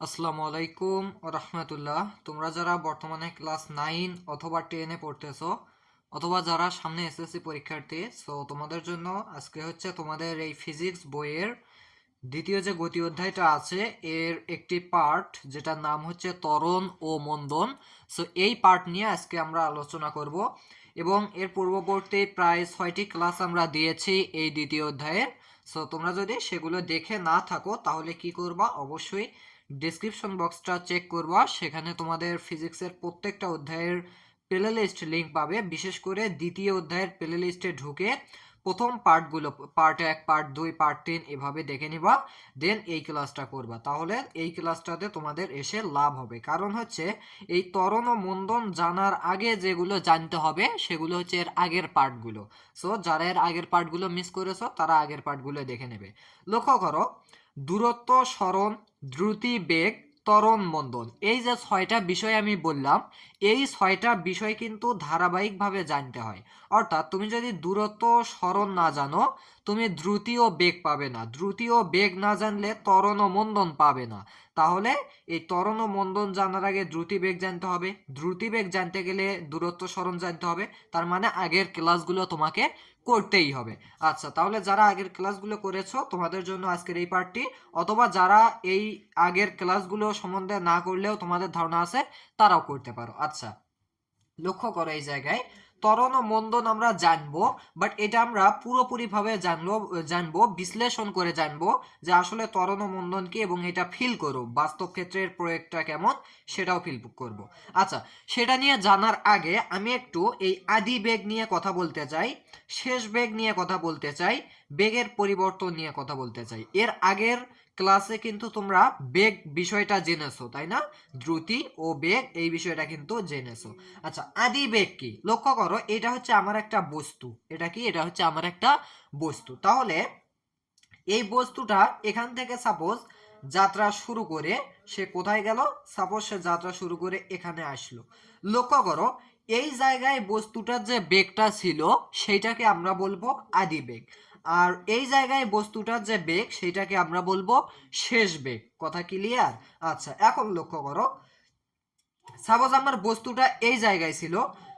আসসালামু আলাইকুম রহমতুল্লাহ। তোমরা যারা বর্তমানে ক্লাস নাইন অথবা টেনে পড়তেছো, অথবা যারা সামনে এসএসসি পরীক্ষার্থী সো তোমাদের জন্য আজকে হচ্ছে তোমাদের এই ফিজিক্স বইয়ের দ্বিতীয় যে গতি অধ্যায়টা আছে, এর একটি পার্ট যেটার নাম হচ্ছে তরণ ও মন্দন। সো এই পার্ট নিয়ে আজকে আমরা আলোচনা করব এবং এর পূর্ববর্তী প্রায় ছয়টি ক্লাস আমরা দিয়েছি এই দ্বিতীয় অধ্যায়ের সো তোমরা যদি সেগুলো দেখে না থাকো, তাহলে কি করবা? অবশ্যই ডিসক্রিপশন বক্সটা চেক করবা সেখানে তোমাদের ফিজিক্সের প্রত্যেকটা অধ্যায়ের প্লে লিস্ট লিঙ্ক পাবে। বিশেষ করে দ্বিতীয় অধ্যায়ের প্লে লিস্টে ঢুকে প্রথম পার্টগুলো পার্ট এক পার্ট দুই পার্ট তিন এভাবে দেখে নিবা দেন এই ক্লাসটা করবা। তাহলে এই ক্লাসটাতে তোমাদের এসে লাভ হবে। কারণ হচ্ছে এই ত্বরণ ও মন্দন জানার আগে যেগুলো জানতে হবে, সেগুলো হচ্ছে এর আগের পার্টগুলো সো যারা এর আগের পার্টগুলো মিস করেছ, তারা আগের পার্টগুলো দেখে নেবে। লক্ষ্য করো দূরত্ব, স্মরণ, দ্রুতি, বেগ তরণ মন্দন। এই যে ছয়টা বিষয় আমি বললাম, এই ছয়টা বিষয় কিন্তু ধারাবাহিকভাবে জানতে হয়। অর্থাৎ তুমি যদি দূরত্ব, স্মরণ না জানো তুমি দ্রুতি ও বেগ পাবে না। দ্রুতি ও বেগ না জানলে ত্বরণ ও মন্দন পাবে না। তাহলে এই ত্বরণ ও মন্দন জানার আগে দ্রুতি বেগ জানতে হবে। দ্রুতি বেগ জানতে গেলে দূরত্ব স্মরণ জানতে হবে। তার মানে আগের ক্লাসগুলো তোমাকে করতেই হবে। আচ্ছা তাহলে যারা আগের ক্লাসগুলো করেছ, তোমাদের জন্য আজকের এই পার্টটি অথবা যারা এই আগের ক্লাসগুলো সম্বন্ধে না করলেও তোমাদের ধারণা আছে, তারাও করতে পারো। আচ্ছা লক্ষ্য করো এই জায়গায়। ত্বরণ ও মন্দন আমরা জানব বাট এটা আমরা পুরোপুরিভাবে জানলো জানব, বিশ্লেষণ করে জানব যে আসলে ত্বরণ ও মন্দন কি এবং এটা ফিল করো, বাস্তব ক্ষেত্রের প্রয়োগটা কেমন সেটাও ফিল করব। আচ্ছা সেটা নিয়ে জানার আগে আমি একটু এই আদি বেগ নিয়ে কথা বলতে চাই, শেষ বেগ নিয়ে কথা বলতে চাই, বেগের পরিবর্তন নিয়ে কথা বলতে চাই। এর আগের ক্লাসে কিন্তু তোমরা বেগ বিষয়টা জেনেছো, তাই না? দ্রুতি ও বেগ, এই বিষয়টা কিন্তু জেনেছো। আচ্ছা আদি বেগ কি? লক্ষ্য করো, এটা হচ্ছে আমার একটা বস্তু। এটা কি? এটা হচ্ছে আমার একটা বস্তু। তাহলে এই বস্তুটা এখান থেকে সাপোজ যাত্রা শুরু করে সে কোথায় গেল? সাপোজ সে যাত্রা শুরু করে এখানে আসলো। লক্ষ্য করো, এই জায়গায় বস্তুটার যে বেগটা ছিল, সেইটাকে আমরা বলব আদি বেগ। আর এই জায়গায় বস্তুটার যে বেগ, সেইটাকে আমরা বলব শেষ বেগ। কথা ক্লিয়ার আচ্ছা এখন লক্ষ্য করো। সাপোজ আমার বস্তুটা এই জায়গায় ছিল।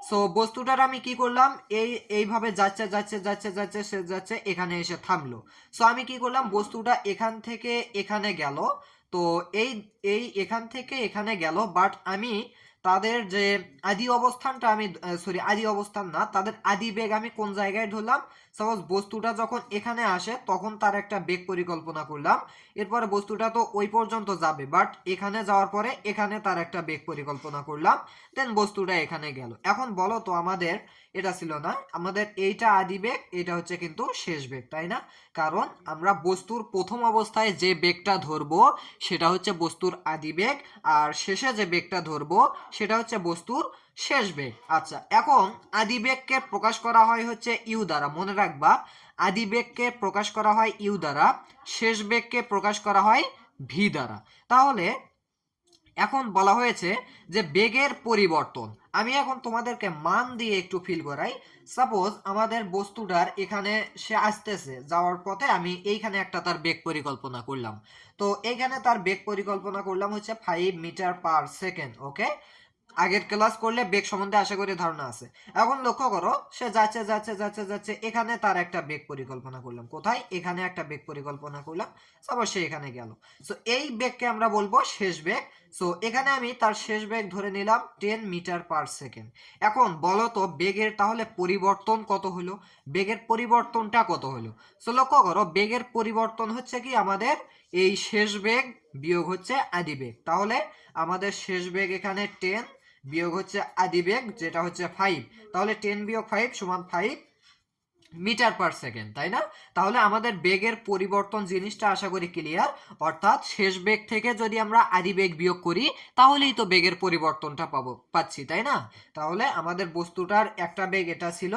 সো বস্তুটার আমি কি করলাম? এই, এইভাবে যাচ্ছে যাচ্ছে যাচ্ছে যাচ্ছে, সে যাচ্ছে, এখানে এসে থামলো। সো আমি কি করলাম? বস্তুটা এখান থেকে এখানে গেল। তো এই এই এখান থেকে এখানে গেল বাট আমি তাদের যে আদি অবস্থানটা আমি সরি আদি অবস্থান না, তাদের আদি বেগ আমি কোন জায়গায় ধরলাম? সাপোজ বস্তুটা যখন এখানে আসে, তখন তার একটা বেগ পরিকল্পনা করলাম। এরপরে বস্তুটা তো ওই পর্যন্ত যাবে বাট এখানে যাওয়ার পরে এখানে তার একটা বেগ পরিকল্পনা করলাম দেন বস্তুটা এখানে গেল। এখন বলো তো আমাদের, এটা ছিল না, আমাদের এইটা আদি বেগ, এটা হচ্ছে কিন্তু শেষ বেগ, তাই না? কারণ আমরা বস্তুর প্রথম অবস্থায় যে বেগটা ধরবো, সেটা হচ্ছে বস্তুর আদি বেগ, আর শেষে যে বেগটা ধরবো, সেটা হচ্ছে বস্তুর শেষ বেগ। আচ্ছা এখন আদি বেগকে প্রকাশ করা হয় হচ্ছে ইউ দ্বারা, মনে রাখবা, আদি বেগকে প্রকাশ করা হয় ইউ দ্বারা, শেষ বেগকে প্রকাশ করা হয় ভি দ্বারা। তাহলে এখন বলা হয়েছে যে বেগের পরিবর্তন। আমি এখন তোমাদেরকে মান দিয়ে একটু ফিল করাই। সাপোজ আমাদের বস্তুটার এখানে সে আসতেছে, যাওয়ার পথে আমি এইখানে একটা তার বেগ পরিকল্পনা করলাম। তো এইখানে তার বেগ পরিকল্পনা করলাম হচ্ছে five metre per second okay আগের ক্লাস করলে বেগ সম্বন্ধে আশা করি ধারণা আছে। এখন লক্ষ্য করো, সে যাচ্ছে যাচ্ছে যাচ্ছে যাচ্ছে, এখানে তার একটা বেগ পরিকল্পনা করলাম। কোথায়? এখানে একটা বেগ পরিকল্পনা করলাম। তারপর সে এখানে গেল। সো এই বেগকে আমরা বলব শেষ বেগ সো এখানে আমি তার শেষ বেগ ধরে নিলাম টেন মিটার পার সেকেন্ড এখন বলো তো বেগের তাহলে পরিবর্তন কত হলো? বেগের পরিবর্তনটা কত হলো? সো লক্ষ্য করো বেগের পরিবর্তন হচ্ছে কি আমাদের? এই শেষ বেগ বিয়োগ হচ্ছে আদি বেগ তাহলে আমাদের শেষ বেগ এখানে টেন বিয়োগ হচ্ছে আদি বেগ যেটা হচ্ছে ফাইভ তাহলে টেন বিয়োগ ফাইভ সমান ফাইভ মিটার পার সেকেন্ড তাই না? তাহলে আমাদের বেগের পরিবর্তন জিনিসটা আশা করি ক্লিয়ার অর্থাৎ শেষ বেগ থেকে যদি আমরা আদি বেগ বিয়োগ করি, তাহলেই তো বেগের পরিবর্তনটা পাবো, পাচ্ছি, তাই না? তাহলে আমাদের বস্তুটার একটা বেগ এটা ছিল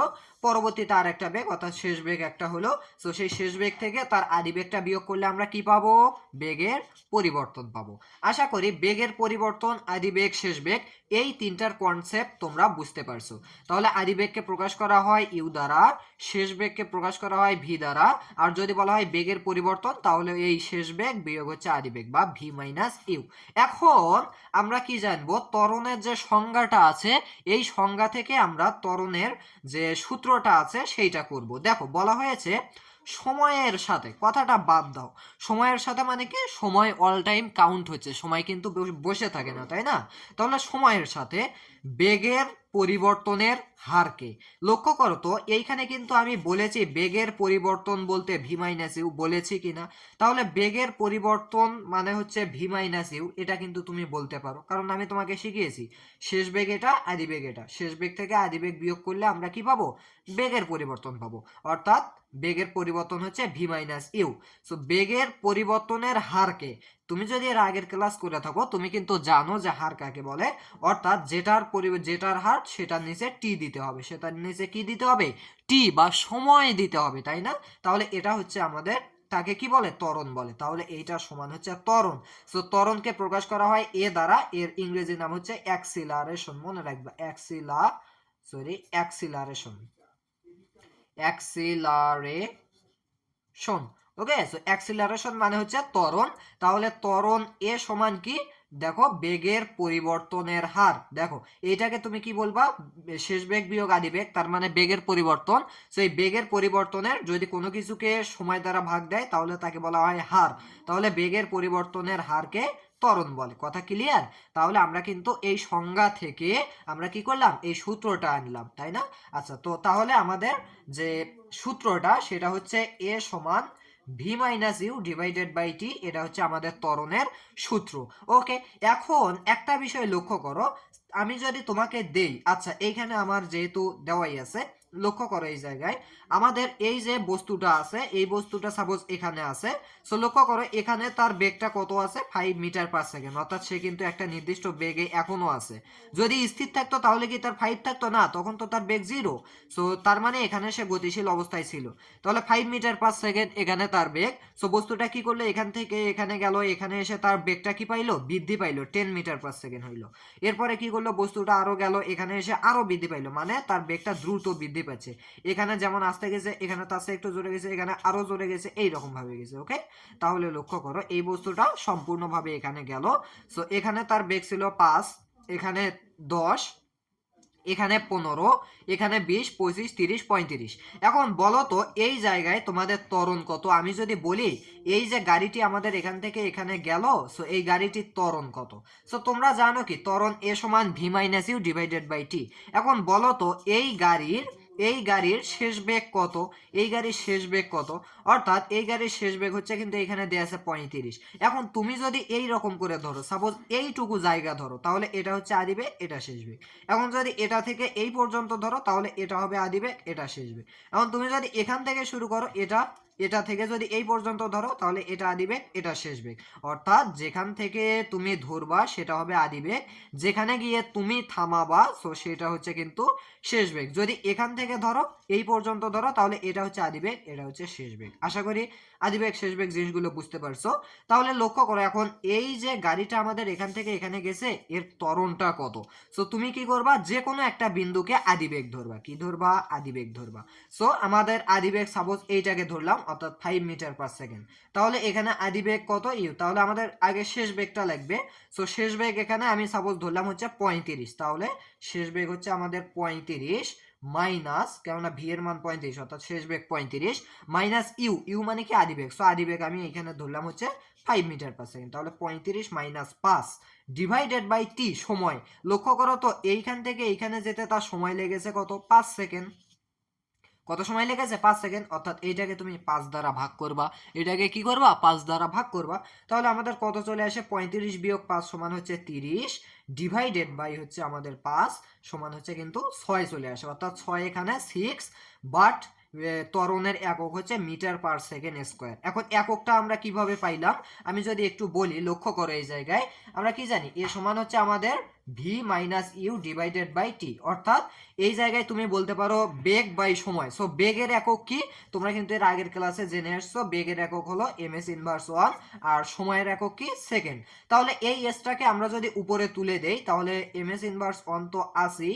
পরবর্তীতে আর একটা বেগ অর্থাৎ শেষ বেগ একটা হলো। তো সেই শেষ বেগ থেকে তার আদি বেগটা বিয়োগ করলে আমরা কি পাবো? বেগের পরিবর্তন পাবো। আশা করি বেগের পরিবর্তন, আদি বেগ শেষ বেগ এই তিনটার কনসেপ্ট তোমরা বুঝতে পারছ। তাহলে আদি বেগকে প্রকাশ করা হয় ইউ দ্বারা, শেষ বেগকে প্রকাশ করা হয় ভি দ্বারা। আর যদি বলা হয় বেগের পরিবর্তন, তাহলে এই শেষ বেগ বিয়োগ হচ্ছে আদি বেগ বা ভি মাইনাস ইউ। এখন আমরা কি জানব? ত্বরণের যে সংজ্ঞাটা আছে, এই সংজ্ঞা থেকে আমরা ত্বরণের যে সূত্রটা আছে, সেইটা করব। দেখো, বলা হয়েছে সময়ের সাথে, কথাটা বাদ দাও। সময়ের সাথে মানে কি? সময় অল টাইম কাউন্ট হচ্ছে। সময় কিন্তু বসে থাকে না, তাই না? তাহলে সময়ের সাথে বেগের পরিবর্তনের হারকে। লক্ষ্য করো তো, এইখানে কিন্তু আমি বলেছি বেগের পরিবর্তন বলতে ভি মাইনাস ইউ বলেছি কিনা। তাহলে বেগের পরিবর্তন মানে হচ্ছে ভি মাইনাস ইউ এটা কিন্তু তুমি বলতে পারো। কারণ আমি তোমাকে শিখিয়েছি, শেষ বেগ এটা, আদি বেগ এটা। শেষ বেগ থেকে আদি বেগ বিয়োগ করলে আমরা কি পাবো? বেগের পরিবর্তন পাবো। অর্থাৎ বেগের পরিবর্তন হচ্ছে ভি মাইনাস ইউ সো বেগের পরিবর্তনের হারকে তুমি যদি এর আগের ক্লাস করে থাকো, তুমি কিন্তু জানো যে হার কাকে বলে। অর্থাৎ যেটার পরি যেটার হার, সেটার নিচে টি দিতে হবে। সেটার নিচে কি দিতে হবে? টি বা সময় দিতে হবে, তাই না? তাহলে এটা হচ্ছে আমাদের, তাকে কি বলে? ত্বরণ বলে। তাহলে এইটা সমান হচ্ছে তরণ সো ত্বরণকে প্রকাশ করা হয় এ দ্বারা। এর ইংরেজি নাম হচ্ছে অ্যাক্সিলারেশন। মনে রাখবা, accelera sorry acceleration. Acceleration. Okay so acceleration মানে হচ্ছে ত্বরণ। তাহলে ত্বরণ এ সমান কি? দেখো, বেগের পরিবর্তনের হার। দেখো, এইটাকে তুমি কি বলবা? শেষ বেগ বিয়োগ আদি বেগ, তার মানে বেগের পরিবর্তন। সেই বেগের পরিবর্তনের যদি কোনো কিছুকে সময় দ্বারা ভাগ দেয়, তাহলে তাকে বলা হয় হার। তাহলে বেগের পরিবর্তনের হারকে ত্বরণ বলে। কথা ক্লিয়ার তাহলে আমরা কিন্তু এই সংজ্ঞা থেকে আমরা কি করলাম? এই সূত্রটা আনলাম, তাই না? আচ্ছা তো তাহলে আমাদের যে সূত্রটা, সেটা হচ্ছে এ সমান V minus U divided by T এটা হচ্ছে আমাদের ত্বরণের সূত্র। ওকে এখন একটা বিষয় লক্ষ্য করো। আমি যদি তোমাকে দেই আচ্ছা এইখানে আমার যেহেতু দেওয়াই আছে লক্ষ্য করো এই জায়গায়। আমাদের এই যে বস্তুটা আছে, এই বস্তুটা সাপোজ এখানে আছে। সো লক্ষ্য করো, এখানে তার বেগটা কত আছে? ফাইভ মিটার পার সেকেন্ড অর্থাৎ সে কিন্তু একটা নির্দিষ্ট বেগে এখনও আছে। যদি স্থির থাকতো, তাহলে কি তার ফাইভ থাকতো? না, তখন তো তার বেগ জিরো সো তার মানে এখানে সে গতিশীল অবস্থায় ছিল। তাহলে ফাইভ মিটার পার সেকেন্ড এখানে তার বেগ। সো বস্তুটা কি করল? এখান থেকে এখানে গেল, এখানে এসে তার বেগটা কি পাইলো? বৃদ্ধি পাইলো টেন মিটার পার সেকেন্ড হইল। এরপরে কি করল? বস্তুটা আরও গেল, এখানে এসে আরও বৃদ্ধি পাইলো। মানে তার বেগটা দ্রুত বৃদ্ধি পাচ্ছে এখানে যেমন আসতে গেছে, এখানে তার একটু জোরে গেছে, এখানে আরও জোরে গেছে এই ভাবে গেছে ওকে তাহলে লক্ষ্য করো, এই বস্তুটা সম্পূর্ণভাবে এখানে গেল। সো এখানে তার বেগ ছিল পাঁচ, এখানে দশ, এখানে পনেরো, এখানে বিশ, পঁচিশ, তিরিশ, পঁয়ত্রিশ। এখন বলো তো, এই জায়গায় তোমাদের ত্বরণ কত? আমি যদি বলি, এই যে গাড়িটি আমাদের এখান থেকে এখানে গেল সো এই গাড়িটির ত্বরণ কত? সো তোমরা জানো কি, ত্বরণ এ সমান V minus U divided by T এখন বলো তো, এই গাড়ির এই গাড়ির শেষ বেগ কত? এই গাড়ির শেষ বেগ কত? অর্থাৎ এই গাড়ির শেষ বেগ হচ্ছে কিন্তু এখানে দেওয়া আছে পঁয়ত্রিশ। এখন তুমি যদি এই রকম করে ধরো সাপোজ এইটুকু জায়গা ধরো, তাহলে এটা হচ্ছে আদিবে, এটা শেষ বেগ এখন যদি এটা থেকে এই পর্যন্ত ধরো, তাহলে এটা হবে আদিবে, এটা শেষ বেগ এখন তুমি যদি এখান থেকে শুরু করো, এটা এটা থেকে যদি এই পর্যন্ত ধরো, তাহলে এটা আদি বেগ এটা শেষ বেগ। অর্থাৎ যেখান থেকে তুমি ধরবা, সেটা হবে আদি বেগ যেখানে গিয়ে তুমি থামাবা সো সেটা হচ্ছে কিন্তু শেষ বেগ। যদি এখান থেকে ধরো, এই পর্যন্ত ধরো, তাহলে এটা হচ্ছে আদি বেগ এটা হচ্ছে শেষ বেগ। আশা করি আদি বেগ শেষ বেগ জিনিসগুলো বুঝতে পারছ। তাহলে লক্ষ্য করো এখন, এই যে গাড়িটা আমাদের এখান থেকে এখানে গেছে, এর ত্বরণটা কত? সো তুমি কি করবা? যে কোনো একটা বিন্দুকে আদি বেগ ধরবা। কি ধরবা? আদি বেগ ধরবা। সো আমাদের আদি বেগ সাপোজ এইটাকে ধরলাম অর্থাৎ ফাইভ মিটার পার সেকেন্ড তাহলে এখানে আদি বেগ কত? ইউ। তাহলে আমাদের আগে শেষ বেগটা লাগবে। সো শেষ বেগ এখানে আমি সাপোজ ধরলাম হচ্ছে পঁয়ত্রিশ। তাহলে শেষ বেগ হচ্ছে আমাদের পঁয়ত্রিশ মাইনাস কেননা ভি এর মান পঁয়ত্রিশ, অর্থাৎ শেষ বেগ পঁয়ত্রিশ মাইনাস ইউ ইউ মানে কি? আদি বেগ। সো আদি বেগ আমি এখানে ধরলাম হচ্ছে ফাইভ মিটার পার সেকেন্ড তাহলে পঁয়ত্রিশ মাইনাস পাঁচ ডিভাইডেড বাই টি সময়। লক্ষ্য করো তো, এইখান থেকে এইখানে যেতে তার সময় লেগেছে কত? পাঁচ সেকেন্ড কত সময় লেগেছে? পাঁচ সেকেন্ড। অর্থাৎ এইটাকে তুমি পাঁচ দ্বারা ভাগ করবা। এটাকে কি করবা? পাঁচ দ্বারা ভাগ করবা। তাহলে আমাদের কত চলে আসে? পঁয়ত্রিশ বিয়োগ পাঁচ সমান হচ্ছে তিরিশ। ডিভাইডেড বাই হচ্ছে আমাদের পাঁচ সমান হচ্ছে কিন্তু ছয় চলে আসে। অর্থাৎ ছয় এখানে সিক্স বাট ত্বরণের একক হচ্ছে মিটার পার সেকেন্ড স্কোয়ার। এখন এককটা আমরা কীভাবে পাইলাম? আমি যদি একটু বলি, লক্ষ্য করো এই জায়গায়। আমরা কি জানি? এ সমান হচ্ছে আমাদের V minus U divided by T অর্থাৎ এই জায়গায় তুমি বলতে পারো বেগ বাই সময়। সো বেগের একক কি? তোমরা কিন্তু এর আগের ক্লাসে জেনে আসছো বেগের একক হলো এম এস ইনভার্স ওয়ান আর সময়ের একক কি? সেকেন্ড তাহলে এই এসটাকে আমরা যদি উপরে তুলে দেই, তাহলে এম এস ইনভার্স ওয়ান তো আসি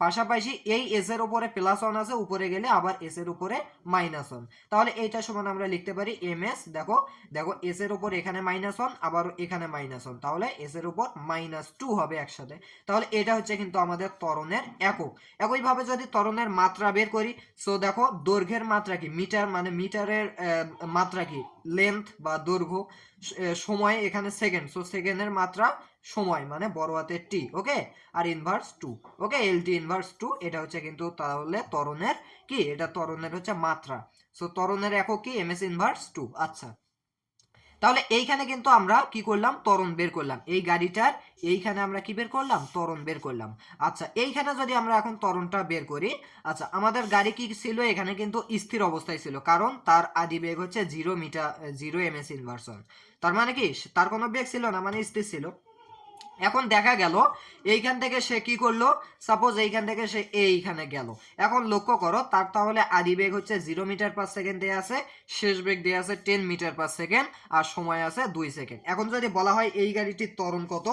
পাশাপাশি এই এস এর উপরে প্লাস ওয়ান আছে, উপরে গেলে আবার এস এর উপরে মাইনাস ওয়ান তাহলে এইটা সমান আমরা লিখতে পারি এম এস দেখো দেখো এস এর উপর এখানে মাইনাস ওয়ান আবার এখানে মাইনাস ওয়ান তাহলে এস এর উপর মাইনাস টু হবে একসাথে। তাহলে এটা হচ্ছে কিন্তু আমাদের তরণের একক। একইভাবে যদি তরণের মাত্রা বের করি সো দেখো দৈর্ঘ্যের মাত্রা কি? মিটার মানে মিটারের মাত্রা কি? লেন্থ বা দৈর্ঘ্য সময় এখানে সেকেন্ড সো সেকেন্ডের মাত্রা সময় মানে বড় হাতের টি ওকে আর inverse two okay L T inverse two এটা হচ্ছে কিন্তু তাহলে তরণের কি? এটা তরণের হচ্ছে মাত্রা। সো তরণের একক কি? এম এস ইনভার্স টু আচ্ছা। তাহলে এইখানে কিন্তু আমরা কি করলাম? তরণ বের করলাম। এই গাড়িটার এইখানে আমরা কি বের করলাম? তরণ বের করলাম। আচ্ছা এইখানে যদি আমরা এখন তরণটা বের করি আচ্ছা আমাদের গাড়ি কি ছিল? এখানে কিন্তু স্থির অবস্থায় ছিল, কারণ তার আদি বেগ হচ্ছে zero metre zero M S inversion তার মানে কি? তার কোনো বেগ ছিল না মানে স্থির ছিল। এখন দেখা গেল, এইখান থেকে সে কি করল? সাপোজ এইখান থেকে সে এইখানে গেল। এখন লক্ষ্য করো, তার তাহলে আদি বেগ হচ্ছে জিরো মিটার পার সেকেন্ড দেওয়া আছে, শেষ বেগ দেওয়া আছে টেন মিটার পার সেকেন্ড আর সময় আছে দুই সেকেন্ড এখন যদি বলা হয় এই গাড়িটির ত্বরণ কত?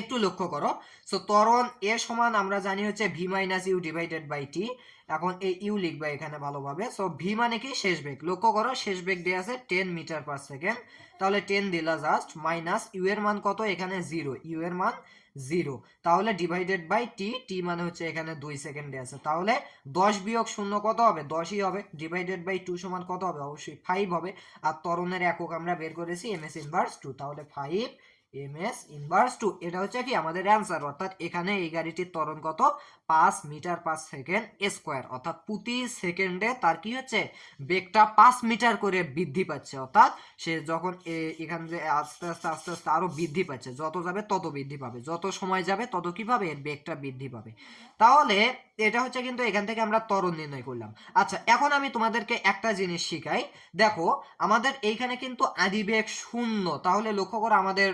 একটু লক্ষ্য করো। সো ত্বরণ এ সমান আমরা জানি হচ্ছে V minus U divided by T এখন এই ইউ লিখবা এখানে ভালোভাবে। সো ভি মানে কি? শেষ বেগ। লক্ষ্য করো, শেষ বেগ দেওয়া আছে টেন মিটার পার সেকেন্ড তাহলে টেন দিলা জাস্ট মাইনাস ইউ এর মান কত? এখানে জিরো ইউ এর মান জিরো তাহলে ডিভাইডেড বাই টি টি মানে হচ্ছে এখানে দুই সেকেন্ডে আছে। তাহলে দশ বিয়োগ শূন্য কত হবে? দশই হবে। ডিভাইডেড বাই টু সমান কত হবে? অবশ্যই ফাইভ হবে। আর ত্বরণের একক আমরা বের করেছি এম এস ইনভার্স টু তাহলে five M S inverse two এটা হচ্ছে কি আমাদের অ্যান্সার অর্থাৎ এখানে এই গাড়িটির ত্বরণ কত? পাঁচ মিটার পার সেকেন্ড স্কোয়ার অর্থাৎ প্রতি সেকেন্ডে তার কি হচ্ছে? বেগটা পাঁচ মিটার করে বৃদ্ধি পাচ্ছে, অর্থাৎ সে যখন এখান থেকে আস্তে আস্তে আস্তে আস্তে আরও বৃদ্ধি পাচ্ছে, যত যাবে তত বৃদ্ধি পাবে, যত সময় যাবে তত কি পাবে? এর বেগটা বৃদ্ধি পাবে। তাহলে এটা হচ্ছে কিন্তু এখান থেকে আমরা ত্বরণ নির্ণয় করলাম। আচ্ছা এখন আমি তোমাদেরকে একটা জিনিস শিখাই। দেখো, আমাদের এইখানে কিন্তু আদিবেগ শূন্য, তাহলে লক্ষ্য করো আমাদের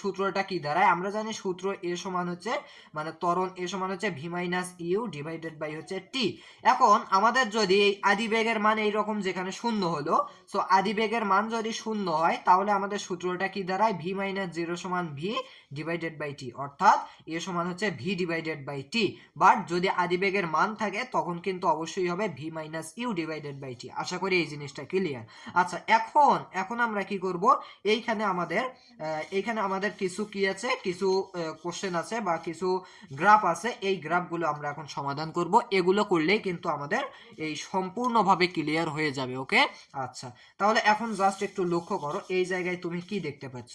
সূত্রটা কি দাঁড়ায়? আমরা জানি সূত্র এ সমান হচ্ছে মানে ত্বরণ এ সমান হচ্ছে V minus U divided by হচ্ছে টি এখন আমাদের যদি এই আদি বেগের মান এইরকম যেখানে শূন্য হলো সো আদিবেগের মান যদি শূন্য হয়, তাহলে আমাদের সূত্রটা কি দাঁড়ায়? ভি মাইনাস জিরো সমান ভি ডিভাইডেড বাই টি অর্থাৎ এ সমান হচ্ছে V divided by T but যদি আদিবেগের মান থাকে, তখন কিন্তু অবশ্যই হবে V minus U divided by T আশা করি এই জিনিসটা ক্লিয়ার আচ্ছা এখন এখন আমরা কি করব? এইখানে আমাদের এইখানে আমাদের কিছু কি আছে? কিছু কোশ্চেন আছে বা কিছু গ্রাফ আছে। এই গ্রাফগুলো আমরা এখন সমাধান করব। এগুলো করলেই কিন্তু আমাদের এই সম্পূর্ণভাবে ক্লিয়ার হয়ে যাবে ওকে আচ্ছা তাহলে এখন জাস্ট একটু লক্ষ্য করো, এই জায়গায় তুমি কি দেখতে পাচ্ছ?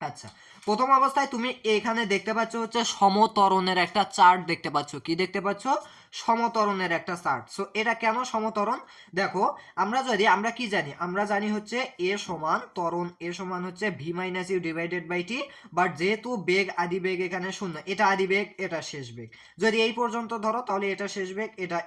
আচ্ছা প্রথম অবস্থায় তুমি এখানে দেখতে পাচ্ছ হচ্ছে সমতরণের একটা চার্ট দেখতে পাচ্ছ। কি দেখতে পাচ্ছ? সমতরণের একটা চার্ট। সো এটা কেন সমতরণ? দেখো, আমরা যদি, আমরা কি জানি? আমরা জানি হচ্ছে এ সমান তরণ এ সমান হচ্ছে V minus U divided by T but যেহেতু বেগ, আদি বেগ এখানে শূন্য, এটা আদি বেগ, এটা শেষ বেগ। যদি এই পর্যন্ত ধরো, তাহলে এটা শেষ বেগ, এটা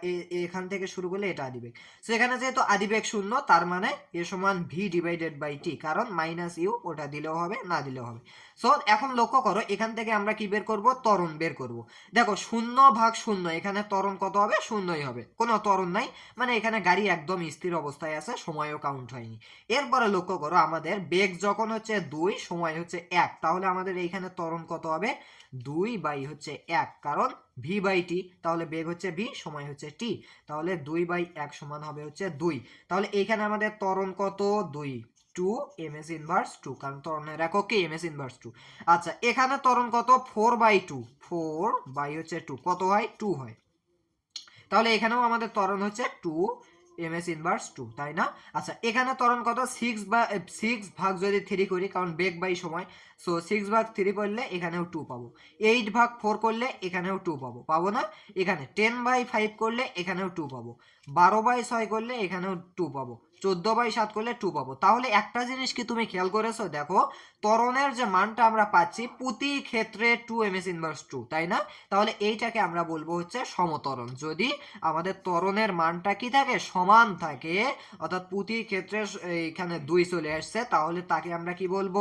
এখান থেকে শুরু করলে এটা আদি বেগ। সো এখানে যেহেতু আদি বেগ শূন্য, তার মানে এ সমান ভি ডিভাইডেড বাই টি কারণ মাইনাস ইউ ওটা দিলেও হবে, না দিলেও হবে। সো এখন লক্ষ্য করো, এখান থেকে আমরা কি বের করব? তরণ বের করব। দেখো, শূন্য ভাগ শূন্য, এখানে ত্বরণ কত হবে? শূন্যই হবে। কোনো ত্বরণ নাই। মানে এখানে গাড়ি একদম স্থির অবস্থায় আছে, সময়ও কাউন্ট হয়নি। এরপরে লক্ষ্য করো, আমাদের বেগ যখন হচ্ছে দুই, সময় হচ্ছে এক। তাহলে আমাদের এইখানে ত্বরণ কত হবে? দুই বাই হচ্ছে এক। কারণ ভি বাই টি তাহলে বেগ হচ্ছে ভি সময় হচ্ছে টি তাহলে দুই বাই এক সমান হবে হচ্ছে দুই। তাহলে এইখানে আমাদের ত্বরণ কত? দুই। Two M S inverse two কারণ ত্বরণের এককে এম এস ইনভার্স টু আচ্ছা এখানে ত্বরণ কত? Four by two four by হচ্ছে টু কত হয়? টু হয়। তাহলে এখানেও আমাদের ত্বরণ হচ্ছে two M S inverse two তাই না? আচ্ছা এখানে ত্বরণ কত? সিক্স বা সিক্স ভাগ যদি থ্রি করি, কারণ বেগ বাই সময় সো সিক্স ভাগ থ্রি করলে এখানেও টু পাবো। এইট ভাগ ফোর করলে এখানেও টু পাবো। পাবো না? এখানে টেন বাই ফাইভ করলে এখানেও টু পাবো। বারো বাই ছয় করলে এখানেও টু পাবো। চোদ্দ বাই সাত করলে টু পাবো। তাহলে একটা জিনিস কি তুমি খেয়াল করেছ? দেখো, ত্বরণের যে মানটা আমরা পাচ্ছি, প্রতি ক্ষেত্রে two M S inverse two তাই না? তাহলে এইটাকে আমরা বলব হচ্ছে সমতরণ। যদি আমাদের ত্বরণের মানটা কি থাকে? সমান থাকে, অর্থাৎ প্রতি ক্ষেত্রে এখানে দুই চলে আসছে, তাহলে তাকে আমরা কি বলব?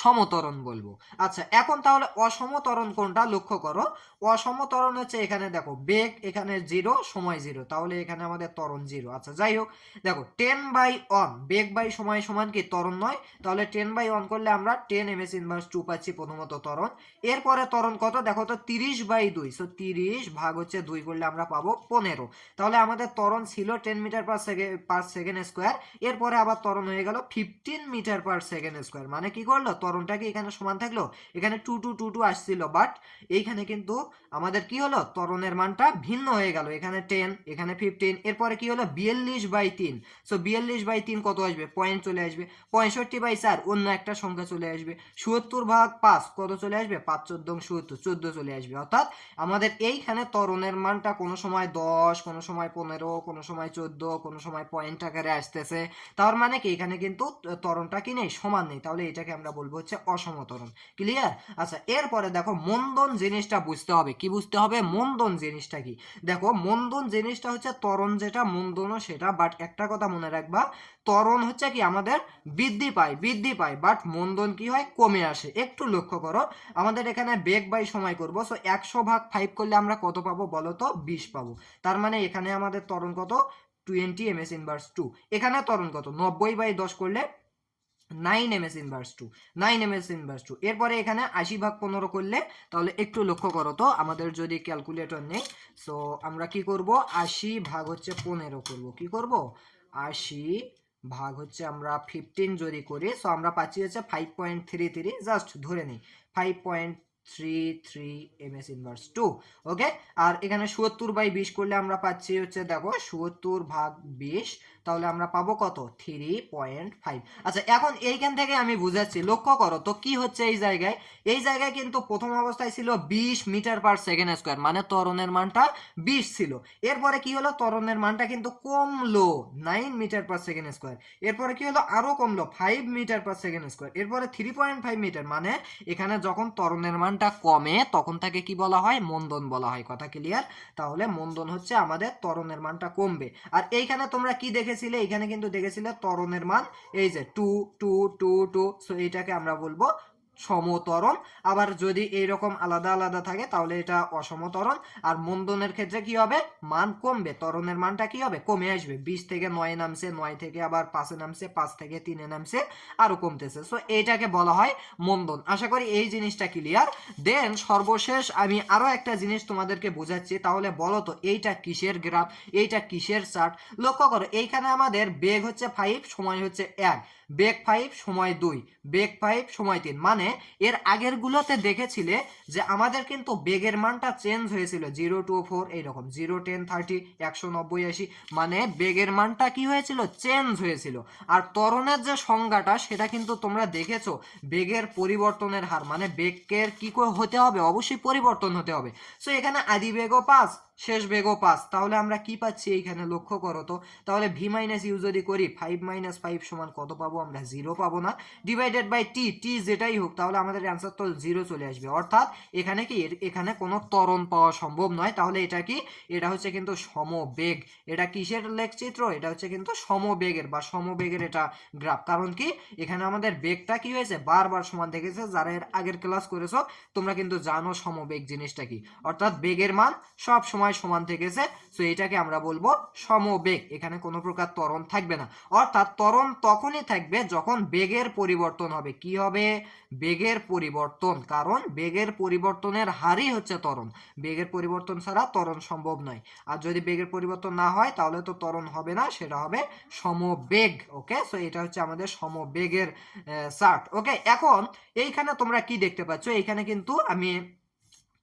সমতরণ বলব। আচ্ছা এখন তাহলে অসমতরণ কোনটা লক্ষ্য করো? অসমতরণ হচ্ছে এখানে দেখো, বেগ এখানে জিরো সময় জিরো তাহলে এখানে আমাদের ত্বরণ জিরো আচ্ছা যাই হোক, দেখো টেন বাই অন বেগ বাই সময় সমান কি ত্বরণ নয়? তাহলে টেন বাই অন করলে আমরা ten M S inverse two পাচ্ছি প্রথমত ত্বরণ। এরপরে ত্বরণ কত? দেখো তো, তিরিশ বাই দুই। সো তিরিশ ভাগ হচ্ছে দুই করলে আমরা পাবো পনেরো। তাহলে আমাদের ত্বরণ ছিল ten metre per second per second square এরপরে আবার ত্বরণ হয়ে গেল fifteen metre per second square মানে কি করল? ত্বরণটা কি এখানে সমান থাকল? এখানে টু টু টু টু আসছিল। বাট এইখানে কিন্তু আমাদের কি হলো? ত্বরণের মানটা ভিন্ন হয়ে গেল। এখানে টেন এখানে ফিফটিন এরপরে কি হলো? বিয়াল্লিশ বাই তিন। সো বিয়াল্লিশ বাই তিন কত আসবে? পয়েন্ট চলে আসবে। পঁয়ষট্টি বাই চার, অন্য একটা সংখ্যা চলে আসবে। সত্তর ভাগ পাঁচ, কত চলে আসবে? পাঁচ চোদ্দ সত্তর, চোদ্দ চলে আসবে। অর্থাৎ আমাদের এইখানে ত্বরণের মানটা কোনো সময় দশ, কোনো সময় পনেরো, কোনো সময় চোদ্দ, কোনো সময় পয়েন্ট আকারে আসতেছে। তার মানে কি? এখানে কিন্তু তরণটা কি নেই? সমান নেই। তাহলে এটাকে আমরা বলব হচ্ছে অসমতরণ। ক্লিয়ার আচ্ছা এরপরে দেখো মন্দন জিনিসটা বুঝতে হবে। কি বুঝতে হবে? মন্দন জিনিসটা কি? দেখো মন্দন জিনিসটা হচ্ছে তরণ যেটা, মন্দনও সেটা বাট একটা কথা মনে রাখবা ত্বরণ হচ্ছে কি আমাদের বৃদ্ধি পায় বৃদ্ধি পায় বাট মন্দন কি হয়? কমে আসে। একটু লক্ষ্য করো, আমাদের এখানে বেগ বাই সময় করব সো একশো ভাগ ফাইভ করলে আমরা কত পাবো বলো তো বিশ পাবো। তার মানে এখানে আমাদের ত্বরণ কত? Twenty M S inverse two এখানে ত্বরণ কত? নব্বই বাই দশ করলে nine M S inverse two nine M S inverse two এরপরে এখানে আশি ভাগ পনেরো করলে, তাহলে একটু লক্ষ্য করো তো, আমাদের যদি ক্যালকুলেটর নেই সো আমরা কি করব? আশি ভাগ হচ্ছে পনেরো করব। কি করব? আশি ভাগ হচ্ছে আমরা ফিফটিন যদি করি সো আমরা পাচ্ছি হচ্ছে five point three three just ধরে নিই five point three three M S inverse two okay আর এখানে সুয়ত্তর বাই বিশ করলে আমরা পাচ্ছি হচ্ছে দেখো সুয়ত্তর ভাগ বিশ তাহলে আমরা পাবো কত? থ্রি পয়েন্ট ফাইভ আচ্ছা এখন এইখান থেকে আমি বুঝাচ্ছি, লক্ষ্য করো তো কি হচ্ছে এই জায়গায়? এই জায়গায় কিন্তু প্রথম অবস্থায় ছিল বিশ মিটার পার সেকেন্ড স্কোয়ার মানে ত্বরণের মানটা বিশ ছিল। এরপরে কি হলো? ত্বরণের মানটা কিন্তু কমলো nine metre per second square এরপরে কি হলো? আরও কমলো five metre per second square এরপরে থ্রি পয়েন্ট ফাইভ মিটার মানে এখানে যখন ত্বরণের মানটা কমে, তখন তাকে কি বলা হয়? মন্দন বলা হয়। কথা ক্লিয়ার তাহলে মন্দন হচ্ছে আমাদের ত্বরণের মানটা কমবে। আর এইখানে তোমরা কি দেখেছিলে, এখানে কিন্তু দেখেছিলে তরণের মান, এই যে two two two two so এইটাকে আমরা বলব সমতরণ। আবার যদি এইরকম আলাদা আলাদা থাকে, তাহলে এটা অসমতরণ। আর মন্দনের ক্ষেত্রে কি হবে? মান কমবে। তরণের মানটা কি হবে? কমে আসবে। বিশ থেকে নয় নামছে, নয় থেকে আবার পাঁচে নামছে, পাঁচ থেকে তিনে নামছে, আরও কমতেছে। সো এইটাকে বলা হয় মন্দন। আশা করি এই জিনিসটা ক্লিয়ার দেন সর্বশেষ আমি আরও একটা জিনিস তোমাদেরকে বোঝাচ্ছি। তাহলে বলো তো, এইটা কিসের গ্রাফ এইটা কিসের চার্ট লক্ষ্য করো, এইখানে আমাদের বেগ হচ্ছে ফাইভ সময় হচ্ছে এক। বেগ ফাইভ সময় দুই, বেগ ফাইভ সময় তিন। মানে এর আগের গুলোতে দেখেছিলে যে আমাদের কিন্তু বেগের মানটা চেঞ্জ হয়েছিল জিরো টু ফোর এইরকম জিরো টেন থার্টি একশো, নব্বই, আশি। মানে বেগের মানটা কি হয়েছিল? চেঞ্জ হয়েছিল। আর ত্বরণের যে সংজ্ঞাটা, সেটা কিন্তু তোমরা দেখেছ, বেগের পরিবর্তনের হার। মানে বেগের কি হতে হবে? অবশ্যই পরিবর্তন হতে হবে। সো এখানে আদি বেগও পাস। শেষ বেগও পাস। তাহলে আমরা কি পাচ্ছি এইখানে? লক্ষ্য করো তো। তাহলে ভি মাইনাস ইউ যদি করি ফাইভ মাইনাস ফাইভ সমান কত পাবো? আমরা জিরো পাবো না। ডিভাইডেড বাই টি টি যেটাই হোক, তাহলে আমাদের অ্যান্সার তো জিরো চলে আসবে। অর্থাৎ এখানে কি? এখানে কোনো ত্বরণ পাওয়া সম্ভব নয়। তাহলে এটা কি? এটা হচ্ছে কিন্তু সমবেগ। এটা কিসের লেখচিত্র? এটা হচ্ছে কিন্তু সমবেগের বা সমবেগের এটা গ্রাফ কারণ কি? এখানে আমাদের বেগটা কি হয়েছে? বারবার সমান দেখেছে। যারা এর আগের ক্লাস করেছ, তোমরা কিন্তু জানো সমবেগ জিনিসটা কি। অর্থাৎ বেগের মান সব সময় সমান থেকেছে সো এটাকে আমরা বলব সমবেগ। এখানে কোনো প্রকার ত্বরণ থাকবে না। অর্থাৎ ত্বরণ তখনই থাকবে যখন বেগের পরিবর্তন হবে। কি হবে? বেগের পরিবর্তন। কারণ বেগের পরিবর্তনের হারই হচ্ছে ত্বরণ। বেগের পরিবর্তন ছাড়া ত্বরণ সম্ভব নয়। আর যদি বেগের পরিবর্তন না হয়, তাহলে তো ত্বরণ হবে না, সেটা হবে সমবেগ। ওকে সো এটা হচ্ছে আমাদের সমবেগের চার্ট ওকে এখন এইখানে তোমরা কি দেখতে পাচ্ছ? এইখানে কিন্তু আমি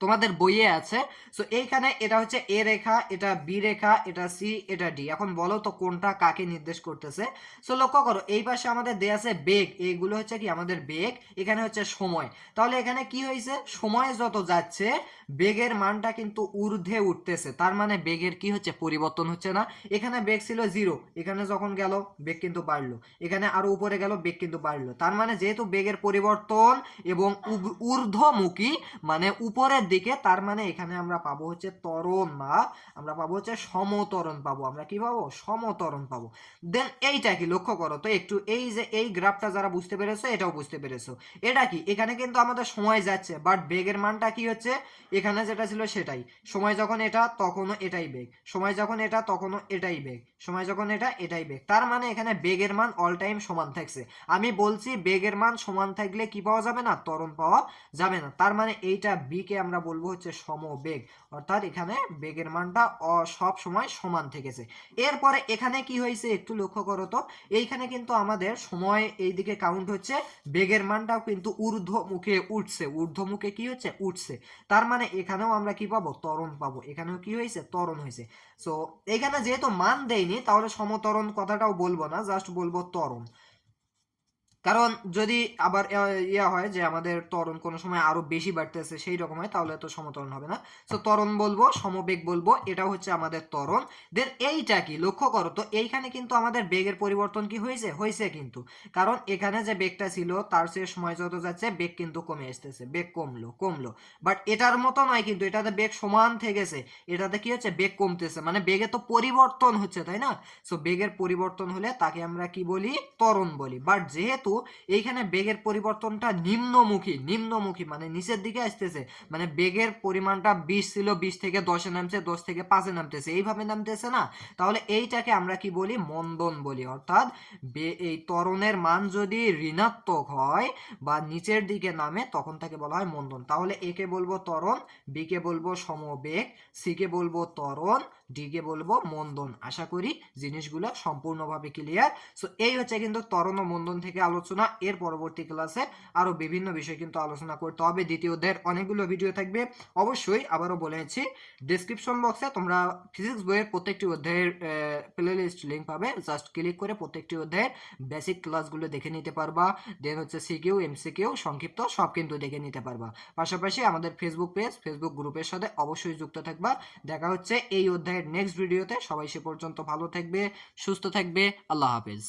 তোমাদের বইয়ে আছে। সো এইখানে এটা হচ্ছে এ রেখা, এটা বি রেখা, এটা সি, এটা ডি। এখন বলো তো কোনটা কাকে নির্দেশ করতেছে? সো লক্ষ্য করো, এই পাশে আমাদের দেয়া আছে বেগ। এইগুলো হচ্ছে কি আমাদের বেগ, এখানে হচ্ছে সময়। তাহলে এখানে কি হয়েছে? সময় যত যাচ্ছে, বেগের মানটা কিন্তু ঊর্ধ্বে উঠতেছে। তার মানে বেগের কি হচ্ছে? পরিবর্তন হচ্ছে না। এখানে বেগ ছিল জিরো। এখানে যখন গেল, বেগ কিন্তু বাড়লো। এখানে আরও উপরে গেল, বেগ কিন্তু বাড়লো। তার মানে যেহেতু বেগের পরিবর্তন এবং ঊর্ধ্বমুখী মানে উপরের দিকে, তার মানে এখানে আমরা পাবো হচ্ছে তরণ বা আমরা পাবো হচ্ছে সমতরণ পাবো। আমরা কি পাবো? সমতরণ পাবো। দেন এইটা কি? লক্ষ্য করো তো একটু। এই যে এই গ্রাফটা যারা বুঝতে পেরেছ, এটাও বুঝতে পেরেছ। এটা কি? এখানে কিন্তু আমাদের সময় যাচ্ছে বাট বেগের মানটা কি হচ্ছে? এখানে যেটা ছিল সেটাই। সময় যখন এটা, তখনও এটাই বেগ সময় যখন এটা, তখনও এটাই বেগ সময় যখন এটা, এটাই বেগ তার মানে এখানে বেগের মান অল টাইম সমান থাকছে। আমি বলছি বেগের মান সমান থাকলে কি পাওয়া যাবে না? ত্বরণ পাওয়া যাবে না। তার মানে এইটা বি কে আমরা বলব হচ্ছে সমবেগ। অর্থাৎ এখানে বেগের মানটা সব সময় সমান থেকেছে। এরপরে এখানে কি হয়েছে একটু লক্ষ্য করো তো। এইখানে কিন্তু আমাদের সময় এইদিকে কাউন্ট হচ্ছে। বেগের মানটাও কিন্তু ঊর্ধ্বমুখে উঠছে। ঊর্ধ্বমুখে কি হচ্ছে? উঠছে। তার মানে এখানেও আমরা কি পাবো? তরণ পাবো। এখানেও কি হয়েছে? তরণ হয়েছে। সো এখানে যেহেতু মান দেয়নি, তাহলে সমতরণ কথাটাও বলব না জাস্ট বলব ত্বরণ। কারণ যদি আবার ইয়া হয় যে আমাদের ত্বরণ কোনো সময় আরও বেশি বাড়তেছে সেই রকম হয়, তাহলে তো সমতরণ হবে না। তো ত্বরণ বলব, সমবেগ বলব, এটা হচ্ছে আমাদের ত্বরণ। দেন এইটা কি? লক্ষ্য করো তো, এইখানে কিন্তু আমাদের বেগের পরিবর্তন কি হয়েছে? হয়েছে কিন্তু। কারণ এখানে যে বেগটা ছিল, তার চেয়ে সময় যত যাচ্ছে, বেগ কিন্তু কমে আসতেছে। বেগ কমলো কমলো। বাট এটার মতো নয় কিন্তু, এটাতে বেগ সমান থেকেছে। এটাতে কি হচ্ছে? বেগ কমতেছে। মানে বেগে তো পরিবর্তন হচ্ছে, তাই না? সো বেগের পরিবর্তন হলে তাকে আমরা কি বলি? ত্বরণ বলি। বাট যেহেতু এইখানে বেগের পরিবর্তনটা নিম্নমুখী নিম্নমুখী মানে নিচের দিকে আসতেছে। মানে বেগের পরিমাণটা বিশ ছিল, বিশ থেকে দশে নামছে, দশ থেকে পাঁচে নামতেছে। এইভাবে নামতেছে না? তাহলে এইটাকে আমরা কি বলি? মন্দন বলি। অর্থাৎ এই ত্বরণের মান যদি ঋণাত্মক হয় বা নিচের দিকে নামে, তখন তাকে বলা হয় মন্দন। তাহলে একে বলব ত্বরণ, বি কে বলব সমবেগ, সি কে বলব ত্বরণ ডি কে বলব মন্দন। আশা করি জিনিসগুলো সম্পূর্ণভাবে ক্লিয়ার সো এই হচ্ছে কিন্তু তরণ ও মন্দন থেকে আলোচনা। এর পরবর্তী ক্লাসে আরও বিভিন্ন বিষয় কিন্তু আলোচনা করতে হবে। দ্বিতীয় অধ্যায়ের অনেকগুলো ভিডিও থাকবে। অবশ্যই আবারও বলেছি ডিসক্রিপশন বক্সে তোমরা ফিজিক্স বইয়ের প্রত্যেকটি অধ্যায়ের প্লে লিস্ট লিঙ্ক পাবে। জাস্ট ক্লিক করে প্রত্যেকটি অধ্যায়ের বেসিক ক্লাসগুলো দেখে নিতে পারবা। দেন হচ্ছে সিকিউ এমসিকিউ সংক্ষিপ্ত সব কিন্তু দেখে নিতে পারবা। পাশাপাশি আমাদের ফেসবুক পেজ ফেসবুক গ্রুপের সাথে অবশ্যই যুক্ত থাকবা। দেখা হচ্ছে এই অধ্যায়ের নেক্সট ভিডিওতে সবাই সে পর্যন্ত ভালো থাকবে সুস্থ থাকবে। আল্লাহ হাফেজ।